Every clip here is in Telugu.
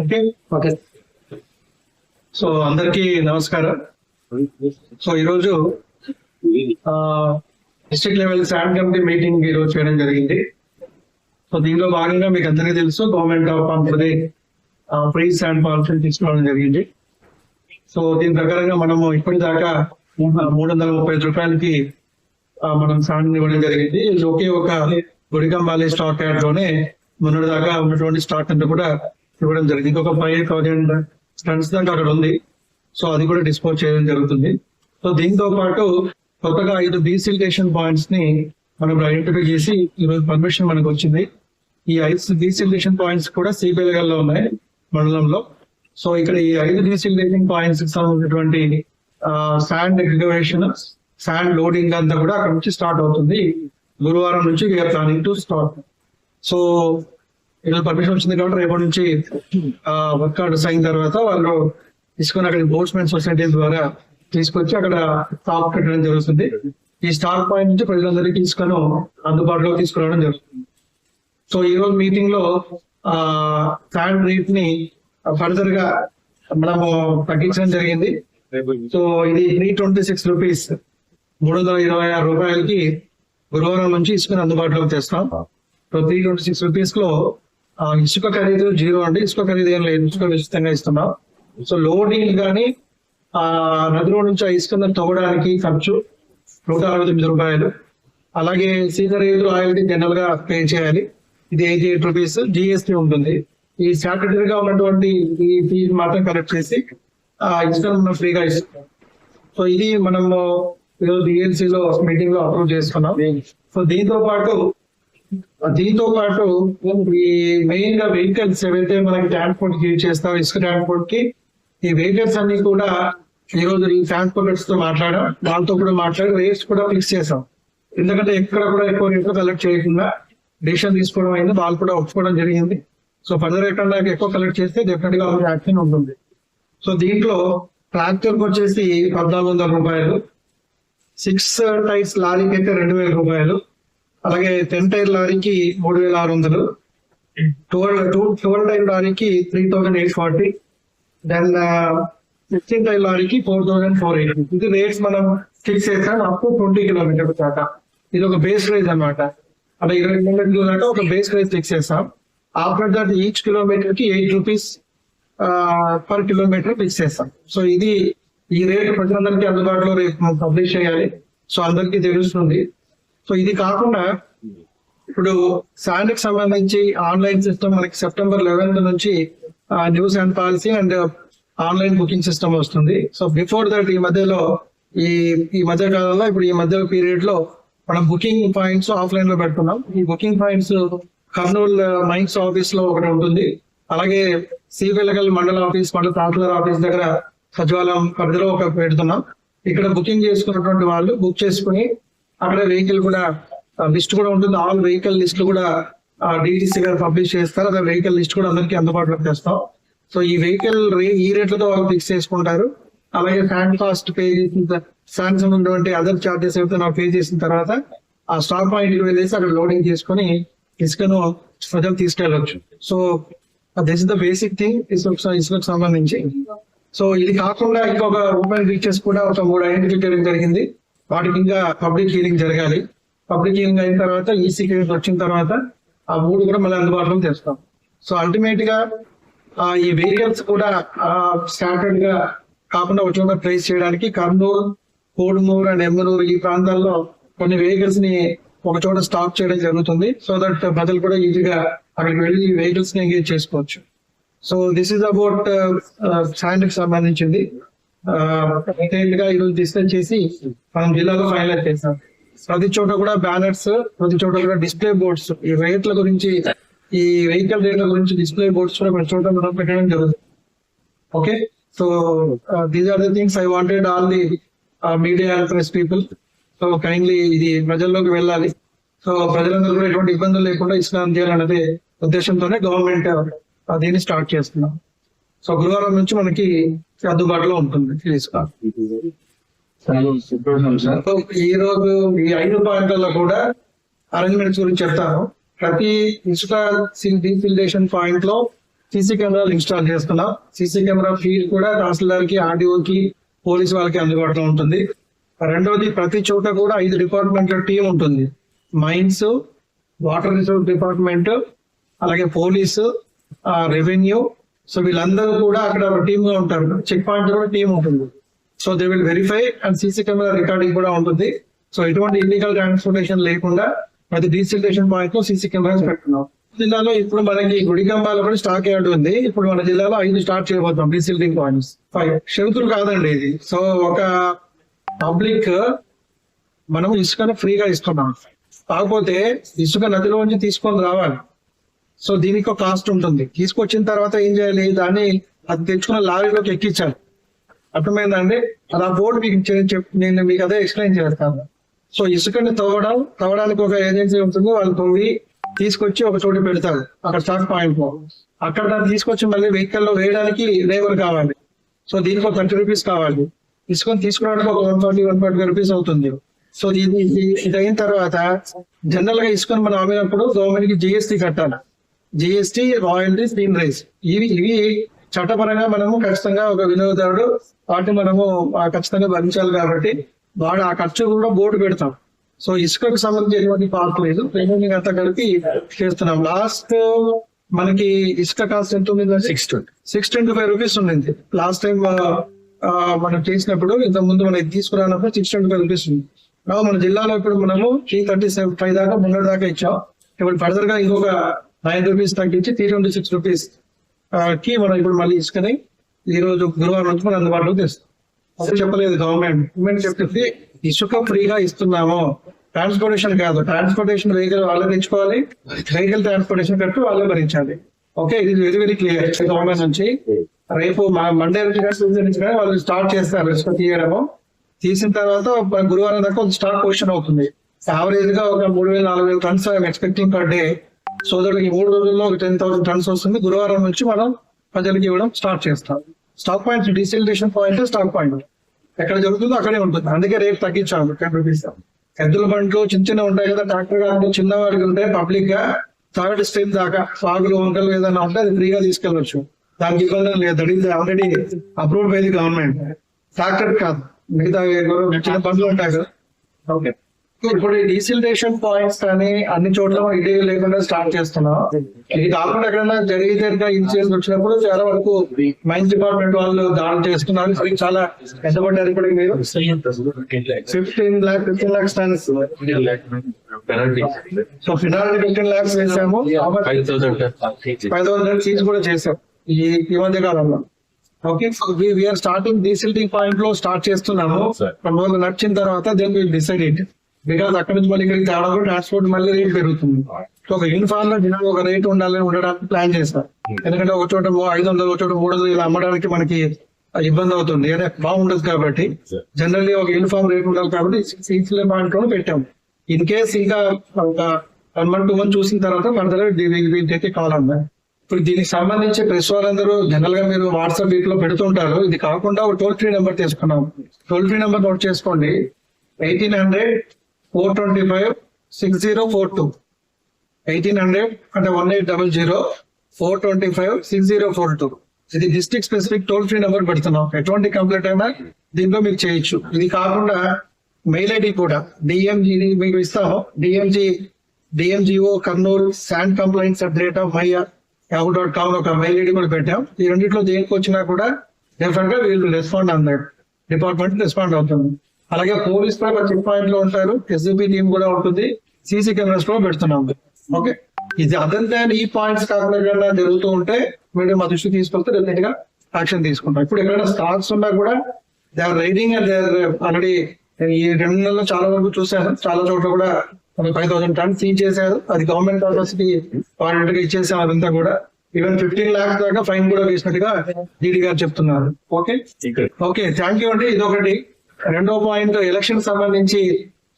ఓకే. ఓకే. సో అందరికీ నమస్కారం. సో ఈరోజు district level sand committee meeting ఈరోజు చేయడం జరిగింది. సో దీనిలో భాగంగా మీకు అందరికీ తెలుసు government of Andhra Pradesh free sand policy తీసుకోవడం జరిగింది. సో దీని ప్రకారంగా మనము ఇప్పటిదాకా మూడు వందల ముప్పై ఐదు రూపాయలకి మనం శాండ్ ఇవ్వడం జరిగింది. ఇది ఒకే ఒక గుడికంబాలి స్టాక్ యార్డ్లోనే మొన్నటి దాకా ఉన్నటువంటి స్టాక్ అంతా కూడా ఇవ్వడం జరిగింది. ఇంకొక ఫైవ్ థౌజండ్ స్టన్స్ దాకా అక్కడ ఉంది. సో అది కూడా డిస్పోజ్ చేయడం జరుగుతుంది. సో దీంతో పాటు కొత్తగా ఐదు డీసిల్టేషన్ పాయింట్స్ని మనం ఐడెంటిఫై చేసి ఈరోజు పర్మిషన్ మనకు వచ్చింది. ఈ ఐదు డీసిల్టేషన్ పాయింట్స్ కూడా సిబిఎల్ఎల్లో ఉన్నాయి మండలంలో. సో ఇక్కడ ఈ ఐదు డీసిల్టేషన్ పాయింట్స్కి సంబంధించినటువంటి శాండ్ ఎగ్జిబిషన్ శాండ్ లోడింగ్ అంతా కూడా అక్కడ నుంచి స్టార్ట్ అవుతుంది. గురువారం నుంచి we are planning to start so ఈరోజు పర్మిషన్ వచ్చింది కాబట్టి రేపటి నుంచి వర్క్ ఆర్డర్స్ అయిన తర్వాత వాళ్ళు తీసుకొని అక్కడ బోట్స్మెన్ సొసైటీ ద్వారా తీసుకొచ్చి అక్కడ స్టాక్ పెట్టడం జరుగుతుంది. ఈ స్టాక్ పాయింట్ నుంచి ప్రజలందరికీ తీసుకొని అందుబాటులో తీసుకురావడం జరుగుతుంది. సో ఈ రోజు మీటింగ్లో ఆ శాండ్ రేట్ని ఫర్దర్గా మనము తగ్గించడం జరిగింది. సో ఇది త్రీ ట్వంటీ సిక్స్ రూపీస్ మూడు వందల ఇరవై ఆరు రూపాయలకి గురువారం నుంచి ఇసుక అందుబాటులోకి తెస్తాం. సో త్రీ ట్వంటీ సిక్స్ రూపీస్లో ఇసుక ఖరీదు జీరో అండి. ఇసుక ఖరీదు ఏం లేదు. ఇసుక ఉచితంగా ఇస్తున్నాం. సో లోడింగ్ కానీ ఆ నదిలో నుంచి ఆ ఇసుక తవ్వడానికి ఖర్చు నూట అరవై తొమ్మిది రూపాయలు. అలాగే సీజర్ ఏదో ఆయిల్ జనరల్గా పే చేయాలి. ఇది ఎయిటీ ఎయిట్ రూపీస్. జిఎస్టీ ఉంటుంది. ఈ స్టాట్యుటరీ గా ఉన్నటువంటి ఈ ఫీజు మాత్రం కలెక్ట్ చేసి ఆ ఇసుక మనం ఫ్రీగా ఇస్తాం సో ఇది మనము ఈరోజు డిఎల్సి లో మీటింగ్లో అప్రూవ్ చేసుకున్నాం. సో దీంతో పాటు దీంతో పాటు ఈ మెయిన్గా వెహికల్స్ ఏవైతే మనకి ట్రాన్స్పోర్ట్ యూజ్ చేస్తాం ఇసుక ట్రాన్స్పోర్ట్కి ఈ వెహికల్స్ అన్ని కూడా ఈ రోజు ఈ ట్రాన్స్పోర్టర్స్తో మాట్లాడాం. వాళ్ళతో కూడా మాట్లాడి రేట్స్ కూడా ఫిక్స్ చేసాం ఎందుకంటే ఎక్కడ కూడా ఎక్కువ రేట్లు కలెక్ట్ చేయకుండా డిసిషన్ తీసుకోవడం అయింది. వాళ్ళు కూడా ఒప్పుకోవడం జరిగింది. సో ఫర్దర్ ఎక్కడ ఎక్కువ కలెక్ట్ చేస్తే డెఫినెట్గా యాక్షన్ ఉంటుంది. సో దీంట్లో ట్రాక్టర్ వచ్చేసి పద్నాలుగు వందల రూపాయలు. సిక్స్ టైర్స్ uh, లారీకి అయితే రెండు వేల రూపాయలు. అలాగే టెన్ టైర్ లారీకి మూడు వేల ఆరు వందలు. ట్వెల్వ్ టూ ట్వెల్వ్ టైర్ లారీకి three thousand eight forty. Then uh, fifteen tyre లారీకి ఫోర్ థౌజండ్ ఫోర్ ఎయిటీ. ఇది రేట్స్ మనం ఫిక్స్ చేస్తాం అప్ ట్వంటీ కిలోమీటర్ దాకా. ఇది ఒక బేస్ రైజ్ అన్నమాట. అలా ఇరవై కిలోమీటర్లు దాకా ఒక బేస్ రైజ్ ఫిక్స్ చేస్తాం. ఆఫ్టర్ దట్ ఈచ్ కిలోమీటర్కి eight rupees uh, per kilometre fix చేస్తాం. సో ఇది ఈ రేట్ ప్రజలందరికీ అందుబాటులో రేపు పబ్లిష్ చేయాలి. సో అందరికీ తెలుస్తుంది. సో ఇది కాకుండా ఇప్పుడు శాండ్కి సంబంధించి ఆన్లైన్ సిస్టమ్ మనకి సెప్టెంబర్ లెవెన్త్ నుంచి new sand policy and online booking system వస్తుంది. సో బిఫోర్ దట్ ఈ మధ్యలో ఈ ఈ మధ్య కాలంలో ఇప్పుడు ఈ మధ్య పీరియడ్లో మనం బుకింగ్ పాయింట్స్ ఆఫ్లైన్లో పెడుతున్నాం. ఈ బుకింగ్ పాయింట్స్ కర్నూలు మైన్స్ ఆఫీస్లో ఒకటి ఉంటుంది. అలాగే సివిలగల్ మండల ఆఫీస్ మండల తహసీల్దార్ ఆఫీస్ దగ్గర సచివాలయం పరిధిలో ఒక పెడుతున్నాం. ఇక్కడ బుకింగ్ చేసుకున్నటువంటి వాళ్ళు బుక్ చేసుకుని అక్కడ వెహికల్ కూడా లిస్ట్ కూడా ఉంటుంది. ఆల్ వెహికల్ లిస్ట్ కూడా డిటిసి గారు పబ్లిష్ చేస్తారు. అదే వెహికల్ లిస్ట్ కూడా అందరికీ అందుబాటులోకి తెస్తాం. సో ఈ వెహికల్ ఈ రేట్లతో వాళ్ళు ఫిక్స్ చేసుకుంటారు. అలాగే ఫ్యాన్ కాస్ట్ పే చేసిన శాంసంగ్ ఉన్నటువంటి అదర్ చార్జెస్ ఏవైతే నాకు పే చేసిన తర్వాత ఆ స్టార్ పాయింట్కి వెళ్ళేసి అక్కడ లోడింగ్ చేసుకొని ఇసుకను ప్రజలు తీసుకెళ్ళవచ్చు so this is the basic thing ఇసుక ఇసుకకు సంబంధించి. సో ఇది కాకుండా ఇంకొక ఓపెన్ ఫీచర్స్ కూడా ఒక మూడు ఐడెంటిఫై చేయడం జరిగింది. వాటికి ఇంకా పబ్లిక్ హీరింగ్ జరగాలి. పబ్లిక్ హీరింగ్ అయిన తర్వాత ఈసీ క్లియరెన్స్ వచ్చిన తర్వాత ఆ మూడు కూడా మళ్ళీ అందుబాటులో తెస్తాం సో అల్టిమేట్గా ఆ, ఈ వెహికల్స్ కూడా స్టాండర్డ్గా కాకుండా ఒక చోట చేయడానికి కర్నూలు కోడుమూరు అండ్ ఎమ్మనూరు ఈ ప్రాంతాల్లో కొన్ని వెహికల్స్ని ఒక చోట స్టాప్ చేయడం జరుగుతుంది. సో దట్ ప్రజలు కూడా ఈజీగా అక్కడికి వెళ్ళి వెహికల్స్ని ఎంగేజ్ చేసుకోవచ్చు. So this is about sand సంబంధించింది. డీటెయిల్గా ఈరోజు డిస్కస్ చేసి మనం జిల్లాలో ఫైనలైజ్ చేస్తాం ప్రతి చోట కూడా బ్యానర్స్ ప్రతి చోట కూడా డిస్ప్లే బోర్డ్స్ ఈ రేట్ల గురించి ఈ వెహికల్ రేట్ల గురించి డిస్ప్లే బోర్డ్స్ కూడా ప్రతి చోట మనం పెట్టడం జరుగుతుంది. Okay so these are the things I wanted all the media and press people so kindly ఇది ప్రజల్లోకి వెళ్ళాలి. సో ప్రజలందరూ కూడా ఎటువంటి ఇబ్బందులు లేకుండా ఇస్లాం చేయాలనేది ఉద్దేశంతోనే గవర్నమెంట్ uh, దీన్ని స్టార్ట్ చేస్తున్నాం. సో గురువారం నుంచి మనకి అందుబాటులో ఉంటుంది. ఈ రోజు ఈ ఐదు పాయింట్లలో కూడా అరేంజ్మెంట్స్ గురించి చెప్తాను. ప్రతి ఇసుక డీఫిల్టేషన్ పాయింట్లో సీసీ కెమెరాలు ఇన్స్టాల్ చేస్తున్నాం. సీసీ కెమెరా ఫీడ్ కూడా తహసీల్దార్కి ఆర్డీఓ కి పోలీస్ వాళ్ళకి అందుబాటులో ఉంటుంది. రెండవది ప్రతి చోట కూడా ఐదు డిపార్ట్మెంట్ల టీం ఉంటుంది. మైన్స్ వాటర్ రిసోర్స్ డిపార్ట్మెంట్ అలాగే పోలీసు రెవెన్యూ సో వీళ్ళందరూ కూడా అక్కడ ఒక టీమ్గా ఉంటారు. చెక్ పాయింట్ కూడా టీం ఉంటుంది. So they will verify and CC camera recording కూడా ఉంటుంది. సో ఎటువంటి ఇల్లీగల్ ట్రాన్స్పోర్టేషన్ లేకుండా ప్రతి డీసిల్టేషన్ పాయింట్లో సీసీ కెమెరాస్ పెట్టుకున్నాం. జిల్లాలో ఇప్పుడు మనకి గుడిగంబాలో కూడా స్టాక్ యార్డ్ ఉంది. ఇప్పుడు మన జిల్లాలో ఐదు స్టార్ట్ చేయబోతున్నాం డీసిల్టింగ్ పాయింట్స్. ఫైవ్. షరతులు కాదండి ఇది. సో ఒక పబ్లిక్ మనం ఇసుకను ఫ్రీగా ఇస్తున్నాం. కాకపోతే ఇసుక నదిలోంచి తీసుకొని రావాలి. సో దీనికి ఒక కాస్ట్ ఉంటుంది. తీసుకొచ్చిన తర్వాత ఏం చేయాలి? దాన్ని అది తెచ్చుకున్న లారీలోకి ఎక్కించాలి. అర్థమైందండి అది ఆ బోర్డు మీకు నేను మీకు అదే ఎక్స్ప్లెయిన్ చేస్తాను. సో ఇసుకని తవ్వడం తవ్వడానికి ఒక ఏజెన్సీ ఉంటుంది. వాళ్ళు తవ్వి తీసుకొచ్చి ఒక చోట పెడతారు. అక్కడ స్టాక్ పాయింట్లో. అక్కడ దాన్ని తీసుకొచ్చి మళ్ళీ వెహికల్లో వేయడానికి లేబర్ కావాలి. సో దీనికి ఒక థర్టీ రూపీస్ కావాలి. ఇసుకొని తీసుకురావడానికి ఒక one forty one forty rupees అవుతుంది. సో ఇది ఇది- ఇది అయిన తర్వాత జనరల్గా ఇసుకొని మనం అమ్మినప్పుడు గవర్నమెంట్కి జిఎస్టీ కట్టాలి. జిఎస్టీ రాయల్టీస్ దీని రైస్ ఇవి ఇవి చట్టపరంగా మనము ఖచ్చితంగా ఒక వినియోగదారుడు వాటిని మనము ఖచ్చితంగా భరించాలి కాబట్టి వాడు ఆ ఖర్చు కూడా బోర్డు పెడతాం. సో ఇసుకకు సంబంధించి ఎటువంటి పార్ట్ లేదు. రిమైనింగ్ అంతా కలిపి చేస్తున్నాం. లాస్ట్ మనకి ఇసుక కాస్ట్ ఎంత ఉంది? Six twenty six twenty five rupees ఉండింది లాస్ట్ టైం మనం చేసినప్పుడు ఇంత ముందు మనం ఇది తీసుకురానప్పుడు సిక్స్ ట్వంటీ ఫైవ్ రూపీస్ ఉంది. మన జిల్లాలో ఇప్పుడు మనము త్రీ థర్టీ సెవెన్ ఫైవ్ దాకా ముందు దాకా ఇచ్చాం. ఇప్పుడు ఫర్దర్గా ఇంకొక నైన్ రూపీస్ తగ్గించి త్రీ ట్వంటీ సిక్స్ రూపీస్కి మనం ఇప్పుడు మళ్ళీ ఇసుకని ఈ రోజు గురువారం నుంచి మనం అందుబాటులోకి తెస్తాం. అసలు చెప్పలేదు గవర్నమెంట్. గవర్నమెంట్ చెప్తుంది ఇసుక ఫ్రీగా ఇస్తున్నాము. ట్రాన్స్పోర్టేషన్ కాదు. ట్రాన్స్పోర్టేషన్ వెహికల్ వాళ్ళే తెచ్చుకోవాలి. వెహికల్ ట్రాన్స్పోర్టేషన్ కట్టు వాళ్ళే భరించాలి. ఓకే ఇది వెరీ వెరీ క్లియర్. గవర్నమెంట్ నుంచి రేపు మా మండే నుంచి కానీ ట్యూస్డే నుంచి కానీ వాళ్ళు స్టార్ట్ చేస్తారు ఇసుక తీయడము. తీసిన తర్వాత గురువారం దాకా స్టాక్ పొజిషన్ అవుతుంది. యావరేజ్గా ఒక మూడు వేల నాలుగు వేల tons I'm expecting per day సోదరులకి మూడు రోజుల్లో ఒక టెన్ థౌసండ్ టన్స్ వస్తుంది. గురువారం నుంచి మనం ప్రజలకు ఇవ్వడం స్టార్ట్ చేస్తాం. Stock point డీసెలిటేషన్ point stock point. ఎక్కడ జరుగుతుందో అక్కడే ఉంటుంది. అందుకే రేట్ తగ్గించాము టెన్ రూపీస్ ఎద్దుల బండ్లు చిన్న చిన్న ఉంటాయి కదా ట్రాక్టర్ కానీ చిన్నవాడికి ఉంటే పబ్లిక్గా థర్డ్ స్ట్రీమ్ దాకా సాగులు వంకలు ఏదైనా ఉంటే అది ఫ్రీగా తీసుకెళ్ళొచ్చు దానికి ఇబ్బంది లేదు. That is already approved by the government tractor కాదు. మిగతా చిన్న బండ్లు ఉంటాయి కదా. ఓకే ఇప్పుడు డీసిల్టేషన్ పాయింట్స్ కానీ అన్ని చోట్ల ఇదే లేకుండా స్టార్ట్ చేస్తున్నాం. ఇది కాకుండా ఎక్కడైనా జరిగితే ఇన్సిడెంట్స్ వచ్చినప్పుడు చాలా వరకు మైన్స్ డిపార్ట్మెంట్ వాళ్ళు దాడి చేస్తున్నారు. చాలా ఎంత పడ్డారు ఇప్పుడు మీరు? Fifteen lakh fifteen lakhs tons so final fifteen lakhs వేసాము. ఫైవ్ థౌసండ్ సీట్స్ కూడా చేసాం. ఈ ఈ మధ్య కాలంలో. ఓకే వీఆర్ స్టార్టింగ్ డీసిల్టింగ్ పాయింట్లో స్టార్ట్ చేస్తున్నాము. Sir. కొన్ని రోజులు నడిచిన తర్వాత then will decide it because అక్కడ నుంచి మళ్ళీ ఇక్కడికి తేవడం ట్రాన్స్పోర్ట్ మళ్ళీ రేట్ పెరుగుతుంది. సో ఒక యూనిఫామ్లో జనాలు ఒక రేట్ ఉండాలని ఉండడానికి ప్లాన్ చేస్తారు ఎందుకంటే ఒక చోట ఐదు వందలు ఒక చోట మూడు వందలు ఇలా అమ్మడానికి మనకి ఇబ్బంది అవుతుంది. అంటే బాగుండదు కాబట్టి జనరల్లీ ఒక యూనిఫామ్ రేట్ ఉండాలి కాబట్టి సీట్స్ పాయింట్లో పెట్టాము. ఇన్ కేస్ ఇంకా ఒక వన్ మంత్ టూ మంత్ చూసిన తర్వాత ఫర్దర్ టేక్ కాల్ అన్నా ఇప్పుడు దీనికి సంబంధించి ప్రెస్ వాళ్ళందరూ జనరల్గా మీరు వాట్సాప్ వీటిలో పెడుతుంటారు. ఇది కాకుండా ఒక టోల్ ఫ్రీ నెంబర్ తీసుకున్నాం టోల్ ఫ్రీ నెంబర్ నోట్ చేసుకోండి. Eighteen hundred four twenty five six zero four two. Eighteen hundred అంటే one eight double zero four twenty five six zero four two. ఇది district specific toll free number పెడుతున్నాం. ఎటువంటి కంప్లైంట్ అయినా దీంట్లో మీకు చేయొచ్చు. ఇది కాకుండా మెయిల్ ఐడి కూడా డిఎంజీ మీకు ఇస్తాము. DMG DMGO Kurnool sand complaints at rate of మైయా Yahoo dot com ఒక మెయిల్ ఐడి కూడా పెట్టాం. ఈ రెండింటిలో దేనికి వచ్చినా కూడా డెఫినెట్గా వీళ్ళు రెస్పాండ్ అన్నారు డిపార్ట్మెంట్ రెస్పాండ్ అవుతుంది. అలాగే పోలీస్ కూడా చెక్ పాయింట్లో ఉంటారు. ఎస్ఎబి టీం కూడా ఉంటుంది. సీసీ కెమెరాస్ కూడా పెడుతున్నాం ఓకే ఇది అదర్ దాన్ ఈ పాయింట్స్ కాకుండా జరుగుతూ ఉంటే మీరు మా దృష్టి తీసుకొస్తే డెఫినెట్గా యాక్షన్ తీసుకుంటాం. ఇప్పుడు ఎక్కడైనా స్టాక్స్ ఉన్నా కూడా they are raiding and they already ఈ రెండు నెలల్లో చాలా వరకు చూశాను చాలా చోట్ల కూడా ఫైవ్ థౌసండ్ టన్స్ సీజ్ చేశారు. అది గవర్నమెంట్ యూనివర్సిటీ వారంటీ ఇచ్చేసాం అదంతా కూడా. ఈవెన్ ఫిఫ్టీన్ లాక్స్ దాకా ఫైన్ కూడా వేసినట్టుగా డీడీ గారు చెప్తున్నారు. ఓకే ఓకే థ్యాంక్ యూ అండి. ఇదొకటి. రెండో పాయింట్ ఎలక్షన్ సంబంధించి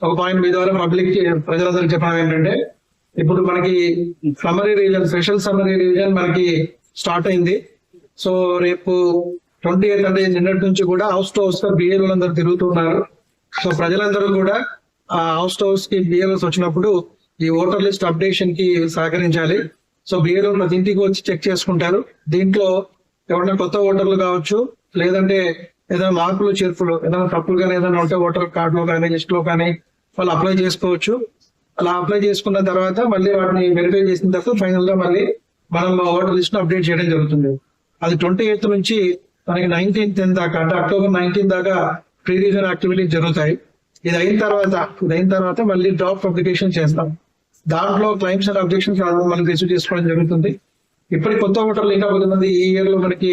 ఒక పాయింట్ మీ ద్వారా పబ్లిక్ ప్రజలందరూ చెప్పడం ఏంటంటే ఇప్పుడు మనకి summary revision special summary revision మనకి స్టార్ట్ అయింది. సో రేపు ట్వంటీ ఎయిత్ అంటే నిన్నటి నుంచి కూడా హౌస్ టు హౌస్గా బిఏలు అందరూ తిరుగుతున్నారు. సో ప్రజలందరూ కూడా ఆ హౌస్ టు హౌస్కి బిఏఎల్స్ వచ్చినప్పుడు ఈ ఓటర్ లిస్ట్ అప్డేషన్కి సహకరించాలి. సో బిఏలో ప్రతి ఇంటికి వచ్చి చెక్ చేసుకుంటారు. దీంట్లో ఎవరైనా కొత్త ఓటర్లు కావచ్చు లేదంటే ఏదైనా మార్పులు చేర్పులు ఏదైనా తప్పులు కానీ ఏదైనా ఉంటే ఓటర్ కార్డులో కానీ లిస్ట్లో కానీ వాళ్ళు అప్లై చేసుకోవచ్చు. అలా అప్లై చేసుకున్న తర్వాత మళ్ళీ వాటిని వెరిఫై చేసిన తర్వాత ఫైనల్గా మళ్ళీ మనం ఓటర్ లిస్ట్ అప్డేట్ చేయడం జరుగుతుంది. అది ట్వంటీ ఎయిత్ నుంచి మనకి నైన్టీన్త్ దాకా అంటే అక్టోబర్ నైన్టీన్ దాకా ప్రీ రివిజన్ యాక్టివిటీస్ జరుగుతాయి. ఇది అయిన తర్వాత ఇది అయిన తర్వాత మళ్ళీ డ్రాప్ అప్లికేషన్ చేస్తాం. దాంట్లో క్లైమ్స్ అండ్ అబ్జెక్షన్స్ మనం రిసీవ్ చేసుకోవడం జరుగుతుంది. ఇప్పటికి కొత్త ఓటర్లు ఇంకా కొంతమంది ఈ ఇయర్లో మనకి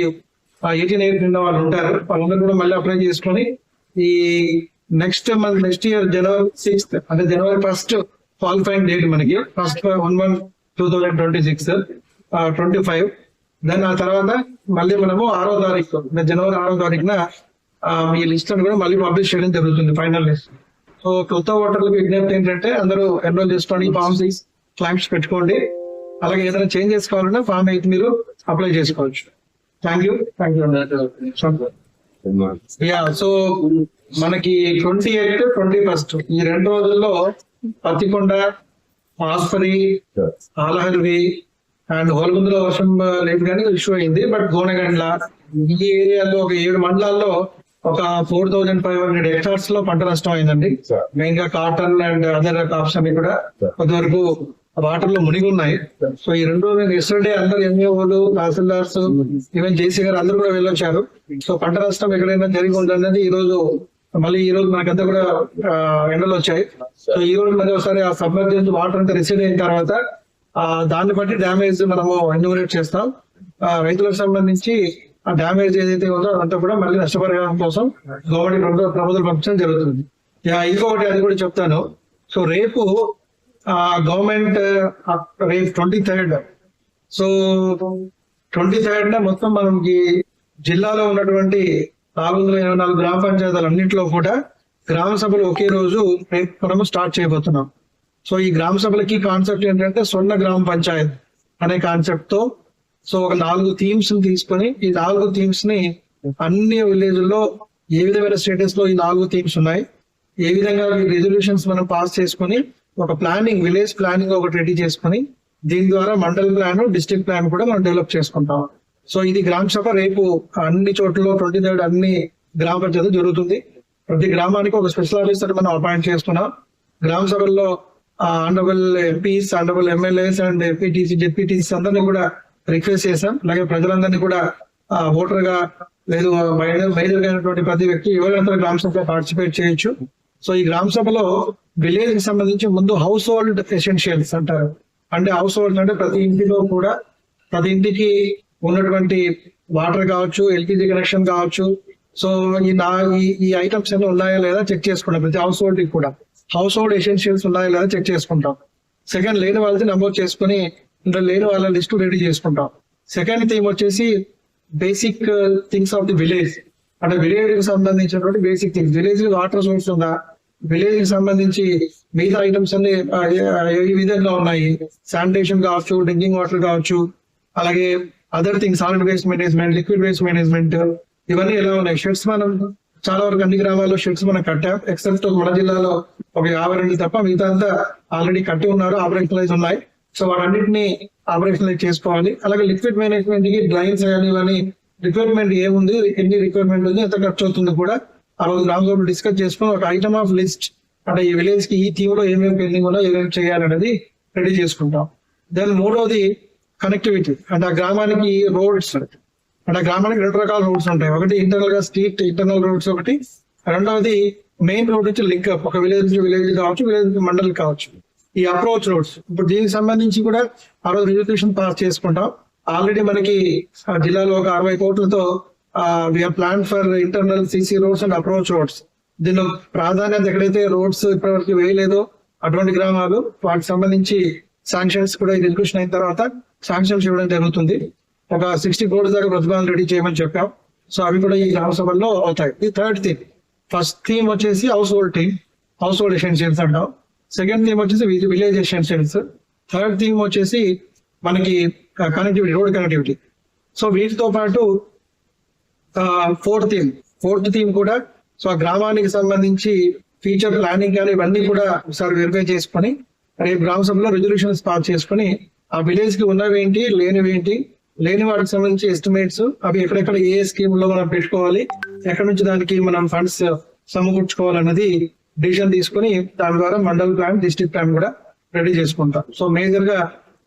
ఎయిటీన్ ఇయర్ కింద వాళ్ళు ఉంటారు. వాళ్ళందరూ కూడా మళ్ళీ అప్లై చేసుకొని ఈ next month next year January sixth అంటే జనవరి ఫస్ట్ క్వాలిఫైయింగ్ డేట్ మనకి. First one one two thousand twenty six twenty five దాని ఆ తర్వాత మళ్ళీ మనము ఆరో తారీఖు జనవరి ఆరో తారీఖున ఈ లిస్ట్ కూడా మళ్ళీ పబ్లిష్ చేయడం జరుగుతుంది ఫైనల్ లిస్ట్ సో కొత్త ఓటర్లకు విజ్ఞప్తి ఏంటంటే అందరూ ఎన్రోల్ చేసుకోండి ఫామ్ సిక్స్ క్లైమ్స్ పెట్టుకోండి. అలాగే ఏదైనా చేంజెస్ కావాలన్నా ఫామ్ ఎయిట్ మీరు అప్లై చేసుకోవచ్చు. Thank you thank you yeah so మనకి ట్వంటీ ఎయిత్ ట్వంటీ ఫస్ట్ ఈ రెండు రోజుల్లో పత్తికొండ ఆస్పరి ఆలహర్వి అండ్ హోల్గుందులో వర్షం లేదు కానీ ఇష్యూ అయింది బట్ గోనగండ్ల ఈ ఏరియాలో ఒక ఏడు మండలాల్లో ఒక ఫోర్ థౌజండ్ ఫైవ్ హండ్రెడ్ హెక్టార్స్లో పంట నష్టం అయిందండి. మెయిన్గా కాటన్ అండ్ అదర్ క్రాప్స్ అన్ని కూడా కొంతవరకు వాటర్లో మునిగి ఉన్నాయి సో ఈ రెండు రోజులు ఎస్టర్డే అందరు ఎంఏఓలు తహసీల్దార్స్ ఈవెన్ జేసీ గారు అందరూ కూడా వెళ్ళొచ్చారు. సో పంట నష్టం ఎక్కడైనా జరిగి ఉందనేది ఈ రోజు మళ్ళీ ఈ రోజు మనకంతా కూడా ఎండలు వచ్చాయి. సో ఈ రోజు మరి ఒకసారి ఆ సబ్మర్జెన్స్ వాటర్ అంతా రిసీవ్ అయిన తర్వాత ఆ దాన్ని బట్టి డ్యామేజ్ మనము ఎన్యూరేట్ చేస్తాం. ఆ, రైతులకు సంబంధించి ఆ డ్యామేజ్ ఏదైతే ఉందో అదంతా కూడా మళ్ళీ నష్టపరిహారం కోసం గవర్నమెంట్ ప్రభుత్వం పంపించడం జరుగుతుంది. ఇంకొకటి అది కూడా చెప్తాను. సో రేపు గవర్నమెంట్ రేపు twenty third so twenty third మొత్తం మనకి జిల్లాలో ఉన్నటువంటి నాలుగు వందల ఇరవై నాలుగు గ్రామ పంచాయతీలు అన్నింటిలో కూడా గ్రామ సభలు ఒకే రోజు రేపు మనము స్టార్ట్ చేయబోతున్నాం. సో ఈ గ్రామ సభలకి కాన్సెప్ట్ ఏంటంటే స్వర్ణ గ్రామ పంచాయత్ అనే కాన్సెప్ట్తో సో ఒక నాలుగు థీమ్స్ని తీసుకొని ఈ నాలుగు థీమ్స్ని అన్ని విలేజ్లో ఏ విధమైన స్టేటస్లో ఈ నాలుగు థీమ్స్ ఉన్నాయి ఏ విధంగా రెజల్యూషన్స్ మనం పాస్ చేసుకొని ఒక ప్లానింగ్ విలేజ్ ప్లానింగ్ ఒకటి రెడీ చేసుకుని దీని ద్వారా మండల్ ప్లాన్ డిస్ట్రిక్ట్ ప్లాన్ కూడా మనం డెవలప్ చేసుకుంటాం. సో ఇది గ్రామ సభ రేపు అన్ని చోట్ల ట్వంటీ థర్డ్ అన్ని గ్రామ పంచాయతీ జరుగుతుంది. ప్రతి గ్రామానికి ఒక స్పెషల్ ఆఫీసర్ మనం అపాయింట్ చేసుకున్నాం గ్రామ సభల్లో honourable MPs honourable MLAs and MPTC ZPTC అందరినీ కూడా రిక్వెస్ట్ చేశాం. అలాగే ప్రజలందరినీ కూడా ఓటర్గా లేదు మైనర్ మేజర్ అయినటువంటి ప్రతి వ్యక్తి ఎవరైనా గ్రామ సభలో పార్టిసిపేట్ చేయొచ్చు. సో ఈ గ్రామ సభలో విలేజ్కి సంబంధించి ముందు హౌస్ హోల్డ్ ఎసెన్షియల్స్ అంటారు. అంటే హౌస్ హోల్డ్ అంటే ప్రతి ఇంటిలో కూడా ప్రతి ఇంటికి ఉన్నటువంటి వాటర్ కావచ్చు ఎల్పిజి కనెక్షన్ కావచ్చు. సో ఈ నా ఈ- ఈ ఐటమ్స్ అన్ని ఉన్నాయా లేదా చెక్ చేసుకుంటాం. ప్రతి హౌస్ హోల్డ్ కూడా. హౌస్ హోల్డ్ ఎసెన్షియల్స్ ఉన్నాయా లేదా చెక్ చేసుకుంటాం. సెకండ్ లేని వాళ్ళది నమోదు చేసుకుని ఇంకా లేని వాళ్ళ లిస్ట్ రెడీ చేసుకుంటాం. సెకండ్ థీమ్ వచ్చేసి basic things of the village అంటే విలేజ్కి సంబంధించినటువంటి basic things village water source ఉందా? విలేజ్కి సంబంధించి మిగతా ఐటమ్స్ అన్ని ఈ విధంగా ఉన్నాయి? శానిటేషన్ కావచ్చు డ్రింకింగ్ వాటర్ కావచ్చు అలాగే other things solid waste management liquid waste management ఇవన్నీ ఎలా ఉన్నాయి? షెడ్స్ మనం చాలా వరకు అన్ని గ్రామాల్లో షెడ్స్ మనం కట్టాం. ఎక్సెప్ట్ మన జిల్లాలో ఒక యాభై రెండు తప్ప మిగతా అంతా ఆల్రెడీ కట్టి ఉన్నారు ఆపరేషనలైజ్ ఉన్నాయి. సో వాటన్నిటిని ఆపరేషనలైజ్ చేసుకోవాలి. అలాగే లిక్విడ్ మేనేజ్మెంట్కి డ్రైన్స్ కానీ ఇవన్నీ రిక్వైర్మెంట్ ఏముంది? ఎన్ని రిక్వైర్మెంట్ ఉంది? ఎంత ఖర్చు అవుతుంది కూడా ఆ రోజు గ్రామ డిస్కస్ చేసుకుని ఒక ఐటమ్ ఆఫ్ లిస్ట్ అంటే ఈ విలేజ్కి ఈ థీమ్లో ఏమేమి పెండింగ్ ఉన్నా ఏమేమి చేయాలనేది రెడీ చేసుకుంటాం. దెన్ మూడవది కనెక్టివిటీ అంటే ఆ గ్రామానికి రోడ్స్ అంటే ఆ గ్రామానికి రెండు రకాల రోడ్స్ ఉంటాయి. ఒకటి ఇంటర్నల్గా స్ట్రీట్ ఇంటర్నల్ రోడ్స్ ఒకటి. రెండవది మెయిన్ రోడ్ నుంచి లింక్ అప్ ఒక విలేజ్ నుంచి విలేజ్ కావచ్చు విలేజ్ నుంచి కావచ్చు. ఈ అప్రోచ్ రోడ్స్ ఇప్పుడు దీనికి సంబంధించి కూడా ఆ రోజు రిజల్యూషన్ పాస్ చేసుకుంటాం. ఆల్రెడీ మనకి జిల్లాలో ఒక అరవై కోట్లతో we are plan for internal CC roads and approach roads దీనిలో ప్రాధాన్యత ఎక్కడైతే రోడ్స్ ఇప్పటివరకు వేయలేదో అటువంటి గ్రామాలు వాటికి సంబంధించి శాంక్షన్స్ కూడా ఈ రిజల్యూషన్ అయిన తర్వాత శాంక్షన్స్ ఇవ్వడం జరుగుతుంది. ఒక సిక్స్టీ కోట్ల దాకా ప్రతిపాదన రెడీ చేయమని చెప్పాం. సో అవి కూడా ఈ గ్రామ సభల్లో అవుతాయి. ఇది థర్డ్ థీమ్ ఫస్ట్ థీమ్ వచ్చేసి household theme household essentials అంటాం. సెకండ్ థీమ్ వచ్చేసి విలేజ్ ఎసెన్షియల్స్ థర్డ్ థీమ్ వచ్చేసి మనకి కనెక్టివిటీ రోడ్ కనెక్టివిటీ. సో వీటితో పాటు ఫోర్త్ థీమ్. ఫోర్త్ థీమ్ కూడా సో ఆ గ్రామానికి సంబంధించి ఫ్యూచర్ ప్లానింగ్ కానీ ఇవన్నీ కూడా ఒకసారి వెరిఫై చేసుకొని రేపు గ్రామ సభలో రెజల్యూషన్స్ పాస్ చేసుకొని ఆ విలేజ్కి ఉన్నవి ఏంటి లేని వాటికి సంబంధించి ఎస్టిమేట్స్ అవి ఎక్కడెక్కడ ఏ స్కీమ్లో మనం పెట్టుకోవాలి ఎక్కడి నుంచి దానికి మనం ఫండ్స్ సమకూర్చుకోవాలన్నది డిసిషన్ తీసుకుని దాని ద్వారా మండల్ ప్లాన్ డిస్ట్రిక్ట్ ప్లాన్ కూడా రెడీ చేసుకుంటాం. సో మేజర్గా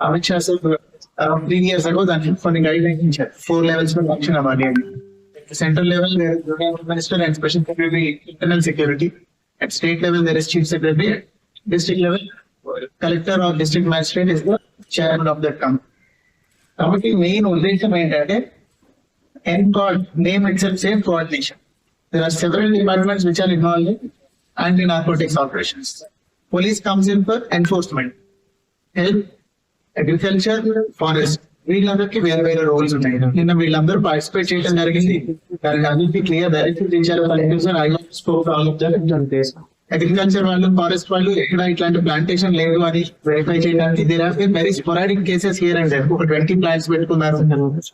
Amit Shah sir three years ago దానికి కొన్ని గైడ్ లైన్స్ ఇచ్చారు ఫోర్ లెవెల్స్లో ఫంక్షన్ అవ్వాలి అని central level minister and special secretary internal security at state level there is chief secretary district level collector or district magistrate is the chairman of that company కాబట్టి మెయిన్ ఉద్దేశం ఏంటంటే NCORD name itself same coordination there are several departments which are involved in anti-narcotics operations. Police comes in for enforcement. Health, agriculture forest వీళ్ళందరికీ వేరే వేరే రోల్స్ ఉన్నాయి నిన్న వీళ్ళందరూ పార్టిసిపేట్ చేయడం జరిగింది. దానికి అన్నింటి క్లియర్ డైరెక్ట్ ఇచ్చారు అగ్రికల్చర్ వాళ్ళు ఫారెస్ట్ వాళ్ళు ఎక్కడ ఇట్లాంటి ప్లాంటేషన్ లేదు అని వెరిఫై చేయడానికి. There have very sporadic cases here and ఒక ట్వంటీ ప్లాంట్స్ పెట్టుకున్నారు.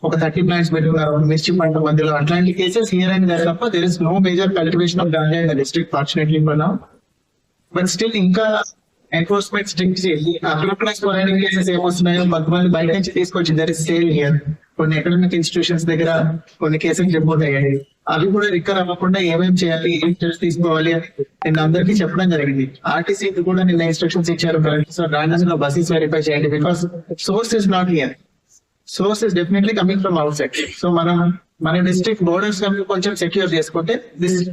ఒక థర్టీ ప్లాంట్స్ పెట్టుకున్నారు. మిర్చి పంట మధ్యలో అట్లాంటి కేసెస్ హియర్ అండ్ తప్ప there is no major cultivation of ganja in the district fortunately for now but still ఇంకా ఎన్ఫోర్స్మెంట్ స్ట్రిక్ట్ చేసి అక్కడక్కడ స్పొరాడిక్ కేసెస్ ఏమొస్తున్నాయో కొంతమంది బయట నుంచి తీసుకొచ్చి దర్ ఇస్ సేల్ హియర్ కొన్ని అకాడమిక్ ఇన్స్టిట్యూషన్స్ దగ్గర కొన్ని కేసులు రిపోర్ట్ అయ్యాయి అవి కూడా రికర్ అవ్వకుండా ఏమేమి చేయాలి ఏం స్టెప్స్ తీసుకోవాలి అని నిన్న అందరికీ చెప్పడం జరిగింది. ఆర్టీసీ కూడా నిన్న ఇన్స్ట్రక్షన్స్ ఇచ్చారు. సో రాండమ్లో బస్సెస్ వెరిఫై చేయండి because source is not here source is definitely coming from outside so మనం మన డిస్ట్రిక్ట్ బోర్డర్స్ కొంచెం సెక్యూర్ చేసుకుంటే this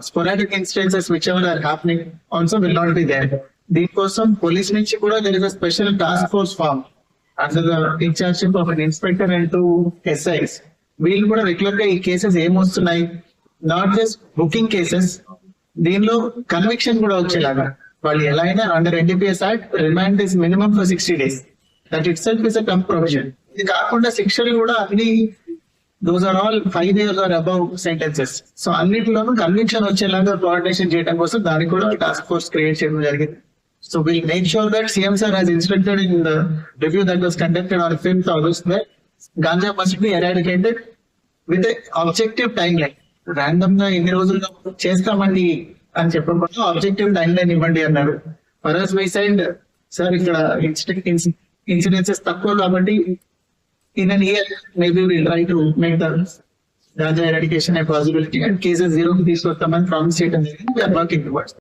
sporadic incidences whichever are happening also will not be there దీనికోసం పోలీస్ నుంచి కూడా there is a special task force form under in-chargeship of an inspector and two SIs వీళ్ళు కూడా రెగ్యులర్గా ఈ కేసెస్ ఏమొస్తున్నాయి నాట్ జస్ట్ బుకింగ్ కేసెస్ దీనిలో కన్విక్షన్ కూడా వచ్చేలాగా. వాళ్ళు ఎలా అయినా under NDPS act remand is minimum for sixty days that itself is a term provision ఇది కాకుండా శిక్షలు కూడా అన్ని those are all five years or above sentences so అన్నిటిలోనూ కన్విక్షన్ వచ్చేలాగా కోఆర్డినేషన్ చేయడం కోసం దానికి కూడా టాస్క్ ఫోర్స్ క్రియేట్ చేయడం జరిగింది. So will make sure that CM sir instructed instructed in the review that was conducted on fifth August that ganja must be eradicated with objective timeline ర్యాండమ్గా ఎన్ని రోజుల్లో చేస్తామండి అని చెప్పకుండా ఆబ్జెక్టివ్ టైం లైన్ ఇవ్వండి అన్నారు. ఫరస్ వై సైడ్ సార్ ఇక్కడ ఇన్సిడెన్సెస్ తక్కువ కాబట్టి in an year maybe will try to make the ganja eradication a possibility and cases తీసుకొస్తామని ప్రామిస్ చేయడం జరిగింది. Working towards.